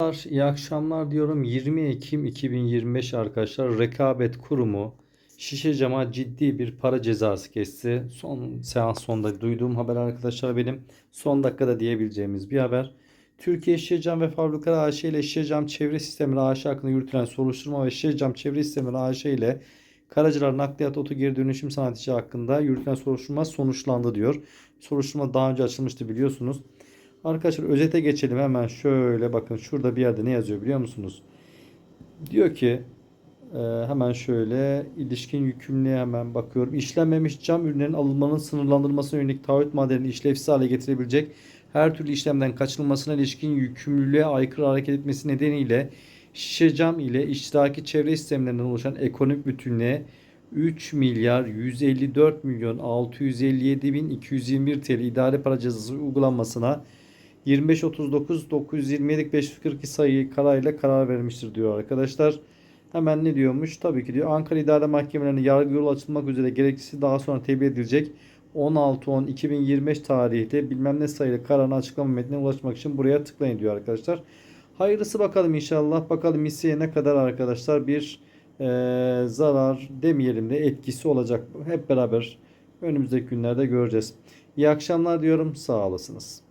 Arkadaşlar, İyi akşamlar diyorum. 20 Ekim 2025 arkadaşlar Rekabet Kurumu şişe cama ciddi bir para cezası kesti. Son seans sonunda duyduğum haber arkadaşlar benim son dakikada diyebileceğimiz bir haber. Türkiye Şişe Cam ve Fabrikalar AŞ ile Şişe Cam Çevre Sistemleri AŞ hakkında yürütülen soruşturma ve Şişe Cam Çevre Sistemleri AŞ ile Karacılar Nakliyat Oto Geri Dönüşüm Sanatçı hakkında yürütülen soruşturma sonuçlandı diyor. Soruşturma daha önce açılmıştı biliyorsunuz. Arkadaşlar özete geçelim hemen şöyle bakın şurada bir yerde ne yazıyor biliyor musunuz? Diyor ki e, hemen şöyle ilişkin yükümlülüğe hemen bakıyorum. İşlenmemiş cam ürünlerin alınmanın sınırlandırılmasına yönelik taahhüt maddelerini işlevsiz hale getirebilecek her türlü işlemden kaçınılmasına ilişkin yükümlülüğe aykırı hareket etmesi nedeniyle şişe cam ile iştiraki çevre sistemlerinden oluşan ekonomik bütünlüğe 3 milyar 154 milyon 657 bin 221 TL idare para cezası uygulanmasına 2539 927 542 sayı kararıyla karar vermiştir diyor arkadaşlar. Hemen ne diyormuş? Tabii ki diyor Ankara İdare Mahkemelerine yargı yolu açılmak üzere gerekçesi daha sonra tebliğ edilecek 16-10-2025 tarihte bilmem ne sayılı kararın açıklama metnine ulaşmak için buraya tıklayın diyor arkadaşlar. Hayırlısı bakalım inşallah. Bakalım hisseye ne kadar arkadaşlar bir eee, zarar demeyelim de etkisi olacak. Hep beraber önümüzdeki günlerde göreceğiz. İyi akşamlar diyorum. Sağ olasınız.